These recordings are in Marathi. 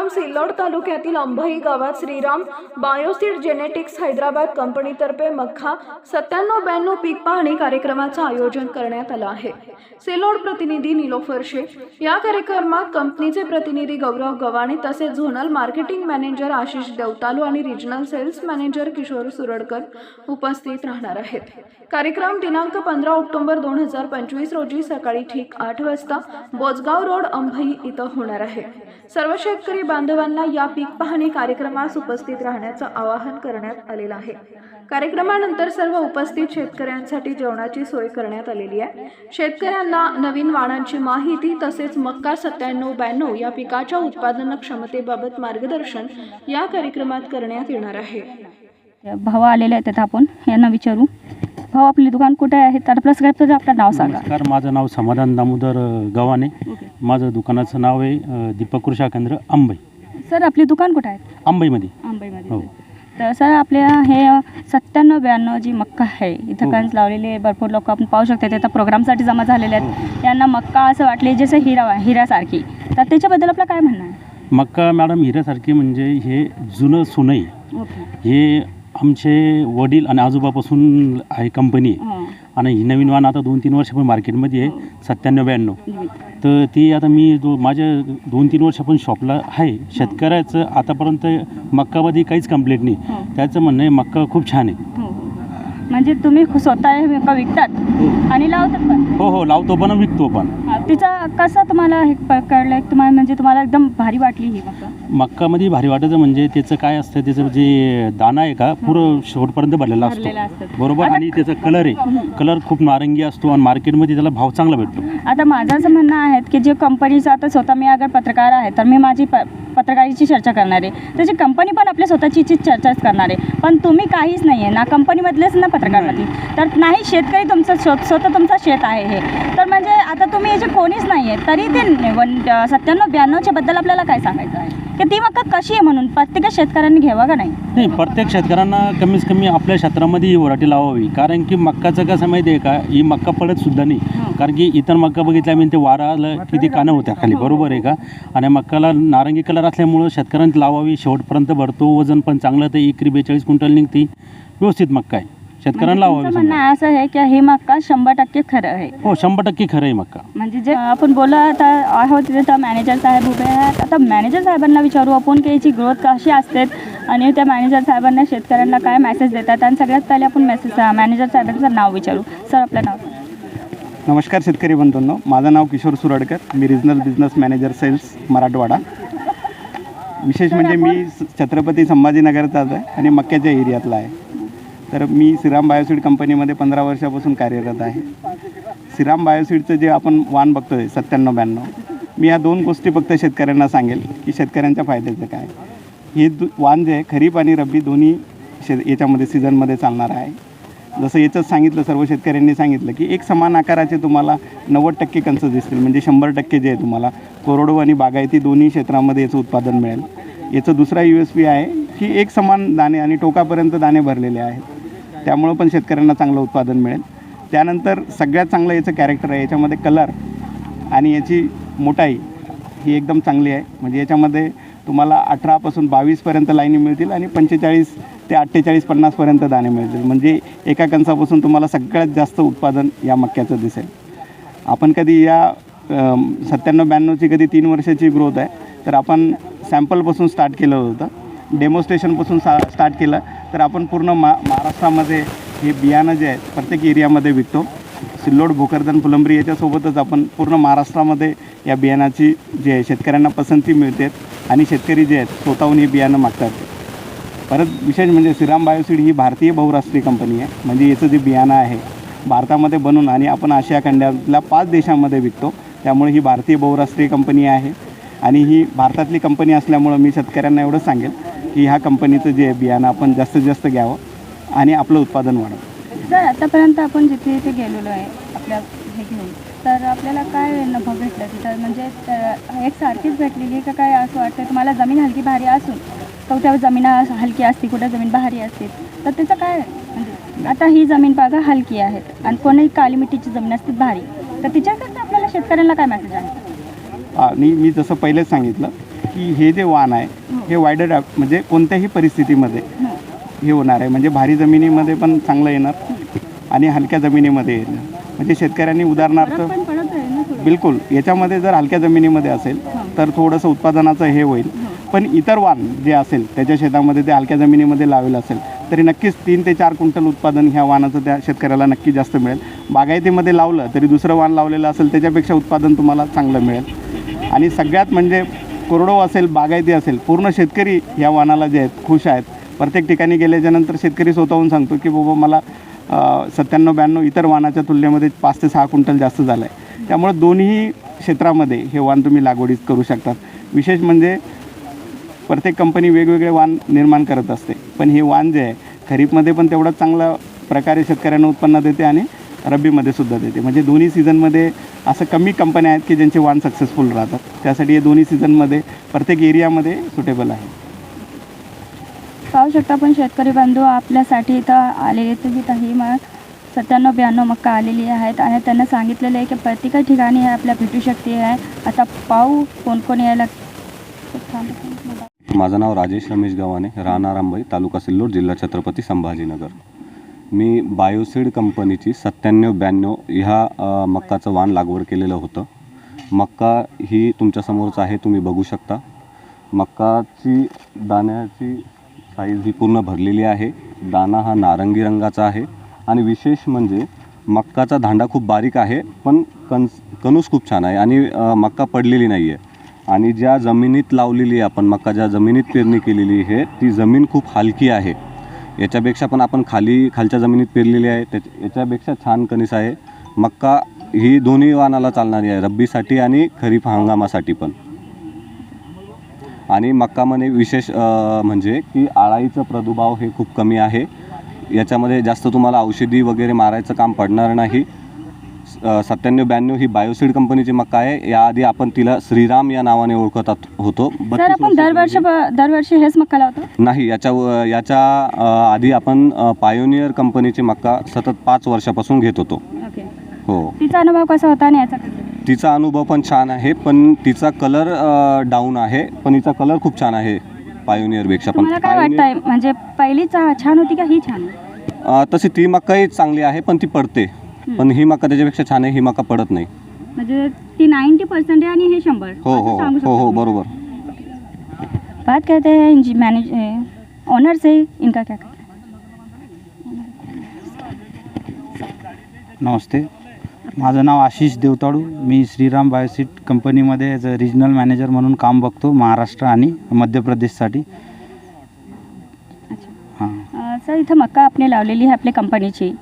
कार्यक्रम सिल्लोड तालुक्यातील अंभई गावात श्रीराम बायोसिड जेनेटिक्स हैदराबाद कंपनीतर्फे मख्खा सत्त्याण्णव ब्याण्णव पीक पाहणी कार्यक्रमाचं आयोजन करण्यात आलं आहे. सिल्लोड प्रतिनिधी निलोफर शेख या कार्यक्रमात कंपनीचे प्रतिनिधी गौरव गवाणे तसेच zonal marketing manager Ashish Devtalu आणि regional sales manager Kishor Suradkar उपस्थित राहणार आहेत. कार्यक्रम दिनांक पंधरा ऑक्टोबर दोन हजार पंचवीस रोजी सकाळी ठीक आठ वाजता बोजगाव रोड अंभई इथं होणार आहे. सर्व शेतकरी बांधवांना या पीक पाहणी कार्यक्रमास उपस्थित राहण्याचं आवाहन करण्यात आलेलं आहे. कार्यक्रमानंतर सर्व उपस्थित शेतकऱ्यांसाठी जेवणाची सोय करण्यात आलेली आहे. शेतकऱ्यांना नवीन वाणांची माहिती तसेच मक्का सत्त्याण्णव ब्याण्णव या पिकाच्या उत्पादन क्षमतेबाबत मार्गदर्शन या कार्यक्रमात करण्यात येणार आहे. भाव आलेले आहेत आपण यांना विचारू. भाऊ आपले दुकान कुठे आहे? तर आपलं सगळ्यात आपलं नाव सांगा. नमस्कार माझं नाव समाधान दामोदर गव्हाणे. माझं दुकानाचं नाव आहे अ, दीपक कृषा केंद्र अंबई. सर आपले दुकान कुठे आहे? अंबईमध्ये. मुंबईमध्ये हो. तर सर आपल्या हे सत्त्याण्णव ब्याण्णव जी मक्का आहे इथं हो. कंस लावलेले भरपूर लोक आपण पाहू शकतो ते आता प्रोग्रामसाठी जमा झालेले हो. आहेत यांना मक्का असं वाटले जसं हिरा हिरासारखी तर त्याच्याबद्दल आपलं काय म्हणणं आहे? मक्का मॅडम हिऱ्यासारखी म्हणजे हे जुनं सोनई. ओके. हे आमचे वडील आणि आजोबापासून आहे कंपनी हां. आणि ही नवीन वाहन आता दोन तीन वर्ष पण मार्केटमध्ये आहे सत्त्याण्णव ब्याण्णव हो. तर ती आता मी दो माझ्या दोन तीन वर्ष पण शॉपला आहे शेतकऱ्याचं आतापर्यंत मक्कामध्ये काहीच कंप्लेंट नाही. हो. त्याचं म्हणणं आहे मक्का खूप छान आहे. हो, हो. म्हणजे तुम्ही स्वतः हे विकतात आणि लावतात पण? हो हो लावतो पण विकतो पण. हा, तिचा कसा तुम्हाला हे कळलं तुम्हाला म्हणजे तुम्हाला एकदम भारी वाटली ही मक्का? मक्कामध्ये भारी वाटायचं म्हणजे त्याचं काय असतं त्याचं जे दाना आहे का पुरं शेवटपर्यंत भरलेला भरलेला असतो. असतो. बरोबर? आता- आणि त्याचा कलर आहे. कलर खूप नारंगी असतो आणि मार्केटमध्ये त्याला भाव चांगला भेटतो. आता माझं असं म्हणणं आहे की जे कंपनीचं आता स्वतः मी अगर पत्रकार आहे तर मी माझी प पत्रकारीची चर्चा करणार. आहे त्याची कंपनी पण आपल्या स्वतःची चर्चाच करणार. आहे पण तुम्ही काहीच नाही आहे ना कंपनीमधलेच ना पत्रकारमध्ये तर नाही शेतकरी तुमचं स्व- स्वतः तुमचं शेत आहे हे. तर म्हणजे आता तुम्ही याचे कोणीच नाही आहे तरी ते वन सत्त्याण्णव ब्याण्णवच्या बद्दल आपल्याला काय सांगायचं आहे? की ती मक्का कशी आहे म्हणून? प्रत्येक शेतकऱ्यांनी घ्यावा का नाही? नाही प्रत्येक शेतकऱ्यांना कमीत कमी आपल्या क्षेत्रामध्ये ही व्हरायटी लावावी. कारण की मक्काचं कसं माहिती आहे का? ही मक्का पडत सुद्धा नाही. कारण की इतर मक्का बघितल्या मी ते वारा आलं की ती कानं होत्या खाली. बरोबर आहे का? आणि मक्काला नारंगी कलर असल्यामुळं शेतकऱ्यांनी लावावी शेवटपर्यंत भरतो वजन पण चांगलं तर एकरी बेचाळीस क्विंटल निघते. व्यवस्थित मक्का आहे. शेतकऱ्यांना म्हणजे लावावी म्हणणं असं आहे की हे मक्का शंभर टक्के खरं आहे. हो शंभर टक्के खरं आहे मक्का. म्हणजे जे आपण बोला आता आहोत तिथे तर मॅनेजर साहेब उभे आहेत. आता मॅनेजर साहेबांना विचारू आपण की याची ग्रोथ कशी असते आणि त्या मॅनेजर साहेबांना शेतकऱ्यांना काय मेसेज देतात. आणि सगळ्यात पहिले आपण मेसेज मॅनेजर साहेबांचं नाव विचारू. सर आपलं नाव? सांगा. नमस्कार शेतकरी बंधूंनो. माझं नाव किशोर सुरडकर. मी regional business manager sales Marathwada. विशेष म्हणजे मी छत्रपती संभाजीनगरचाच आहे आणि मक्याच्या एरियातला आहे. तर मी श्रीराम बायोसीड कंपनीमध्ये पंधरा वर्षापासून कार्यरत आहे. श्रीराम बायोसीडचं जे आपण वाण बघतो आहे सत्त्याण्णव ब्याण्णव मी या दोन गोष्टी फक्त शेतकऱ्यांना सांगेल की शेतकऱ्यांच्या फायद्याचं काय. हे दु वाण जे आहे खरीप आणि रब्बी दोन्ही शे याच्यामध्ये सीझनमध्ये चालणार आहे. जसं याच्यात सांगितलं सर्व शेतकऱ्यांनी सांगितलं की एक समान आकाराचे तुम्हाला नव्वद टक्के कंच दिसतील म्हणजे शंभर टक्के जे आहे तुम्हाला कोरडो आणि बागायती दोन्ही क्षेत्रामध्ये याचं उत्पादन मिळेल. याचं दुसरा यू एस पी आहे की एक समान दाणे आणि टोकापर्यंत दाणे भरलेले आहेत. त्यामुळं पण शेतकऱ्यांना चांगलं उत्पादन मिळेल. त्यानंतर सगळ्यात चांगलं याचं कॅरेक्टर आहे याच्यामध्ये कलर आणि याची मोठाई ही एकदम चांगली आहे. म्हणजे याच्यामध्ये तुम्हाला अठरापासून बावीसपर्यंत लाईनी मिळतील आणि पंचेचाळीस ते अठ्ठेचाळीस पन्नासपर्यंत दाणे मिळतील. म्हणजे एका कणसापासून तुम्हाला सगळ्यात जास्त उत्पादन या मक्याचं दिसेल. आपण कधी या सत्त्याण्णव ब्याण्णवची कधी तीन वर्षाची ग्रोथ आहे तर आपण सॅम्पलपासून स्टार्ट केलं होतं. डेमोस्ट्रेशनपासून सा स्टार्ट केलं तर आपण पूर्ण मा महाराष्ट्रामध्ये हे बियाणं जे आहे प्रत्येक एरियामध्ये विकतो. सिल्लोड भोकरदन फुलंबरी याच्यासोबतच आपण पूर्ण महाराष्ट्रामध्ये या बियाणाची जे आहे शेतकऱ्यांना पसंती मिळते आणि शेतकरी जे आहेत स्वतःहून हे बियाणं मागतात. परत विशेष म्हणजे श्रीराम बायोसीड ही भारतीय बहुराष्ट्रीय कंपनी आहे. म्हणजे याचं जे बियाणं आहे भारतामध्ये बनून आणि आपण आशिया खंडातल्या पाच देशांमध्ये विकतो त्यामुळे ही भारतीय बहुराष्ट्रीय कंपनी आहे. आणि ही भारतातली कंपनी असल्यामुळं मी शेतकऱ्यांना एवढंच सांगेल की ह्या कंपनीचं जे बियाणं आपण जास्तीत जास्त घ्यावं आणि आपलं उत्पादन वाढवं. सर आतापर्यंत आपण जिथे जिथे गेलेलो आहे आपल्या हे घेऊन तर आपल्याला काय नफा भेटला तिथं? म्हणजे एक सारखीच भेटलेली का काय असं वाटतं तुम्हाला जमीन हलकी भारी असून कुठं जमीन हलकी असते कुठं जमीन भारी असते तर त्याचं काय? म्हणजे आता ही जमीन बघा हलकी आहेत आणि कोणी काली मिट्टीची जमीन असते भारी. तर तिच्याकरता आपल्याला शेतकऱ्यांना काय मेसेज आहे? आणि मी जसं पहिलेच सांगितलं की हे जे वाण आहे हे. वायडर म्हणजे कोणत्याही परिस्थितीमध्ये हे. होणार आहे. म्हणजे भारी जमिनीमध्ये पण चांगलं येणार आणि हलक्या जमिनीमध्ये येणार. म्हणजे शेतकऱ्यांनी उदाहरणार्थ बिलकुल याच्यामध्ये जर हलक्या जमिनीमध्ये असेल तर थोडंसं उत्पादनाचं हे होईल. पण इतर वाण जे असेल त्याच्या शेतामध्ये ते हलक्या जमिनीमध्ये लावेल असेल तरी नक्कीच तीन ते चार क्विंटल उत्पादन ह्या वाणाचं त्या शेतकऱ्याला नक्की जास्त मिळेल. बागायतीमध्ये लावलं तरी दुसरं वाण लावलेलं असेल त्याच्यापेक्षा उत्पादन तुम्हाला चांगलं मिळेल. आणि सगळ्यात म्हणजे कोरडो असेल बागायती असेल पूर्ण शेतकरी या वाणाला जे आहेत खुश आहेत. प्रत्येक ठिकाणी गेल्याच्यानंतर शेतकरी स्वतःहून सांगतो की बाबा मला सत्त्याण्णव ब्याण्णव इतर वाणाच्या तुलनेमध्ये पाच ते सहा क्विंटल जास्त झालं आहे त्यामुळे दोन्ही क्षेत्रामध्ये हे वाण तुम्ही लागवडीत करू शकतात. विशेष म्हणजे प्रत्येक कंपनी वेगवेगळे वाण निर्माण करत असते. पण हे वाण जे आहे खरीपमध्ये पण तेवढंच चांगल्या प्रकारे शेतकऱ्यांना उत्पन्न देते आणि रब्बीमध्ये सुद्धा देते. म्हणजे दोन्ही सीझनमध्ये असं कमी कंपन्या आहेत की ज्यांचे वाण सक्सेसफुल राहतात. त्यासाठी हे दोन्ही सीझनमध्ये प्रत्येक एरियामध्ये सुटेबल आहे. पाहू शकता पण शेतकरी बंधू आपल्यासाठी इथं आलेले तुम्ही ही मग सत्त्याण्णव ब्याण्णव मक्का आलेली आहेत आणि त्यांना सांगितलेलं आहे की प्रत्येक ठिकाणी हे आपल्या भेटू शकते आहे. आता पाहू कोण कोण यायला माझं नाव राजेश रमेश गव्हाणे राहणार तालुका सिल्लोड जिल्हा छत्रपती संभाजीनगर. मी बायोसीड कंपनीची सत्त्याण्णव ब्याण्णव ह्या मक्काचं वाण लागवड केलेलं होतं. मक्का ही तुमच्यासमोरच आहे तुम्ही बघू शकता. मक्काची दाण्याची साईज ही पूर्ण भरलेली आहे. दाना हा नारंगी रंगाचा आहे. आणि विशेष म्हणजे मक्काचा धांडा खूप बारीक आहे पण कणस कणूस खूप छान आहे आणि मक्का पडलेली नाही आहे आणि ज्या जमिनीत लावलेली आहे आपण मक्का ज्या जमिनीत पेरणी केलेली आहे ती जमीन खूप हलकी आहे. याच्यापेक्षा पण आपण खाली खालच्या जमिनीत पेरलेली आहे त्याच्या याच्यापेक्षा छान कणीस आहे. मक्का ही दोन्ही वाहनाला चालणारी आहे रब्बीसाठी आणि खरीप हंगामासाठी पण. आणि मक्कामध्ये विशेष म्हणजे की आळाईचं प्रादुर्भाव हे खूप कमी आहे. याच्यामध्ये जास्त तुम्हाला औषधी वगैरे मारायचं काम पडणार नाही. सत्त्याण्णव ब्याण्णव ही बायोसीड कंपनीची मक्का आहे. याआधी आपण तिला श्रीराम या नावाने ओळखत होतो. सर 32 आपण दरवर्षी हेच मक्का लावतो? नाही याच्या याच्या आधी आपण पायोनियर कंपनीची मक्का सतत पाच वर्षापासून घेत होतो. हो. तिचा अनुभव कसा होता आणि याचा कसा? तिचा अनुभव पण छान आहे पण तिचा कलर डाऊन आहे पण हिचा कलर खूप छान आहे. पायोनियरपेक्षा पण तुम्हाला काय वाटतंय? म्हणजे पहिली चा- छान होती का ही छान? आहे? अ, तशी ती मक्काही चांगली आहे पण ती पडते. पण ही मक्का त्याच्यापेक्षा छान आहे ही मक्का पडत नाही. म्हणजे ती नाईन्टी पर्सेंट आहे आणि हे शंभर. हो असं हो सांगू हो शकता हो तुम्ही. बरोबर. बात करते हैं इंजी मैनेज ऑनर से इनका क्या कहना नमस्ते. माझं नाव आशिष देवताळू मी श्रीराम बायोसीट कंपनीमध्ये ॲज अ रिजनल मॅनेजर म्हणून काम बघतो महाराष्ट्र आणि मध्य प्रदेशसाठी हां. अं, सर इथं मक्का आपली लावलेली आहे आपल्या कंपनीची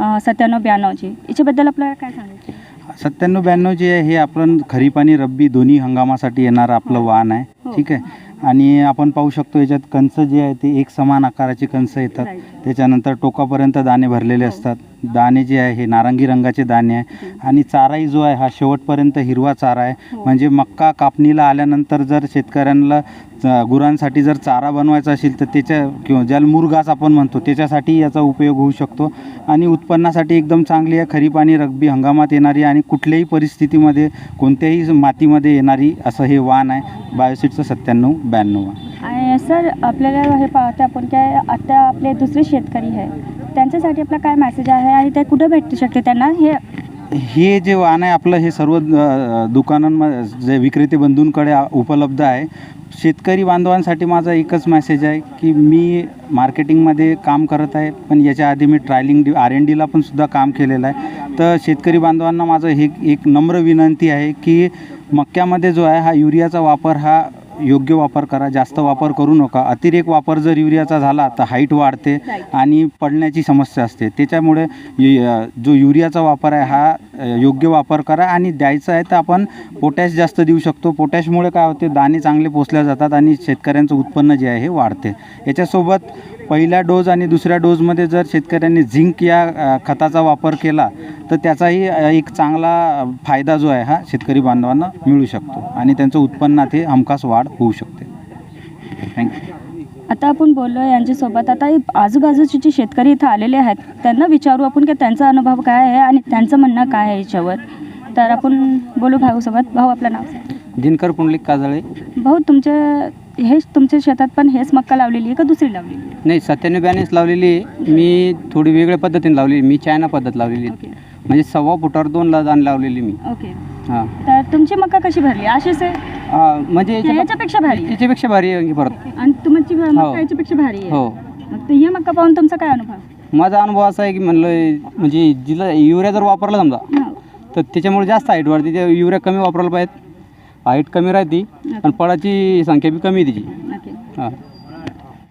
अं, सत्त्याण्णव ब्याण्णवची. याच्याबद्दल आपल्याला काय सांगायचं? सत्त्याण्णव ब्याण्णव जे आहे हे आपण खरीप आणि रब्बी दोन्ही हंगामासाठी येणारं आपलं वाण आहे. हो. ठीक आहे. आणि आपण पाहू शकतो याच्यात कंस जे आहे ते एक समान आकाराचे कंस येतात. त्याच्यानंतर टोकापर्यंत दाणे भरलेले असतात. दाणे जे आहे हे नारंगी रंगाचे दाणे आहे. आणि चाराही जो आहे हा शेवटपर्यंत हिरवा चारा आहे. म्हणजे मक्का कापणीला आल्यानंतर जर शेतकऱ्यांना च- गुरांसाठी जर चारा बनवायचा असेल तर त्याच्या किंवा ज्याला मुरघास आपण म्हणतो त्याच्यासाठी याचा उपयोग होऊ शकतो. आणि उत्पन्नासाठी एकदम चांगली आहे. खरीप आणि रब्बी हंगामात येणारी आणि कुठल्याही परिस्थितीमध्ये कोणत्याही मातीमध्ये येणारी असं हे वाण आहे. बायोसिटचं सत्त्याण्णव ब्याण्णव. आणि सर आपल्याला हे पाहतो आपण काय आता आपले दुसरे शेतकरी आहे त्यांच्यासाठी आपला काय मेसेज आहे आणि ते कुठं भेटू शकते त्यांना? हे हे जे वाण आहे आपलं हे सर्व दुकानांमध्ये जे विक्रेते बंधूंकडे उपलब्ध आहे. शेतकरी बांधवांसाठी माझा एकच मेसेज आहे की मी मार्केटिंगमध्ये काम करत आहे पण याच्या आधी मी ट्रायलिंग डी आर एन डीला पण सुद्धा काम केलेलं आहे. तर शेतकरी बांधवांना माझं हे एक नम्र विनंती आहे की मक्यामध्ये जो आहे हा युरियाचा वापर हा योग्य वापर करा जास्त वापर करू नका. अतिरेक वापर जर युरियाचा झाला तर हाईट वाढते आणि पडण्याची समस्या असते. त्याच्यामुळे जो युरियाचा वापर आहे हा योग्य वापर करा आणि द्यायचा आहे तर आपण पोटॅश जास्त देऊ शकतो. पोटॅशमुळे काय होते दाणे चांगले पोचल्या जातात आणि शेतकऱ्यांचं उत्पन्न जे आहे हे वाढते. याच्यासोबत पहिल्या डोस आणि दुसऱ्या डोजमध्ये जर शेतकऱ्यांनी झिंक या खताचा वापर केला तर त्याचाही एक चांगला फायदा जो आहे हा शेतकरी बांधवांना मिळू शकतो आणि त्यांचं उत्पन्नात हे हमखास वाढ होऊ शकते. थँक्यू आता आपण बोललो यांच्यासोबत. आता हे आजूबाजूचे जे शेतकरी इथं आलेले आहेत त्यांना विचारू आपण की त्यांचा अनुभव काय आहे आणि त्यांचं म्हणणं काय आहे याच्यावर. तर आपण बोलू भाऊसोबत. भाऊ आपलं नाव. दिनकर पुंडलिक काजळे. भाऊ तुमच्या हेच तुमच्या शेतात पण हेच मक्का लावलेली आहे का दुसरी लावलेली आहे? नाही सत्त्याण्णव ब्याण्णव लावलेली आहे. मी थोडी वेगळ्या पद्धतीने लावलेली. मी चायना पद्धत लावलेली आहे. म्हणजे सव्वा फुटावर दोन ला दाण लावलेली मी. ओके. हां. तर तुमची मक्का कशी भरली? अशीच आहे? म्हणजे की याच्यापेक्षा भारी आहे? याच्यापेक्षा भारी आहे परत. आणि तुमची हो. याच्यापेक्षा भारी आहे. हो. मग ते हे मक्का पाहून तुमचा काय अनुभव? माझा अनुभव असा आहे की म्हणलं म्हणजे जिला युरिया जर वापरला समजा हा. तर त्याच्यामुळे जास्त हाईट वाढते. त्या युरिया कमी वापरायला पाहिजे हाईट कमी राहते. आणि फळाची संख्या बी कमी आहे त्याची ओके. हां.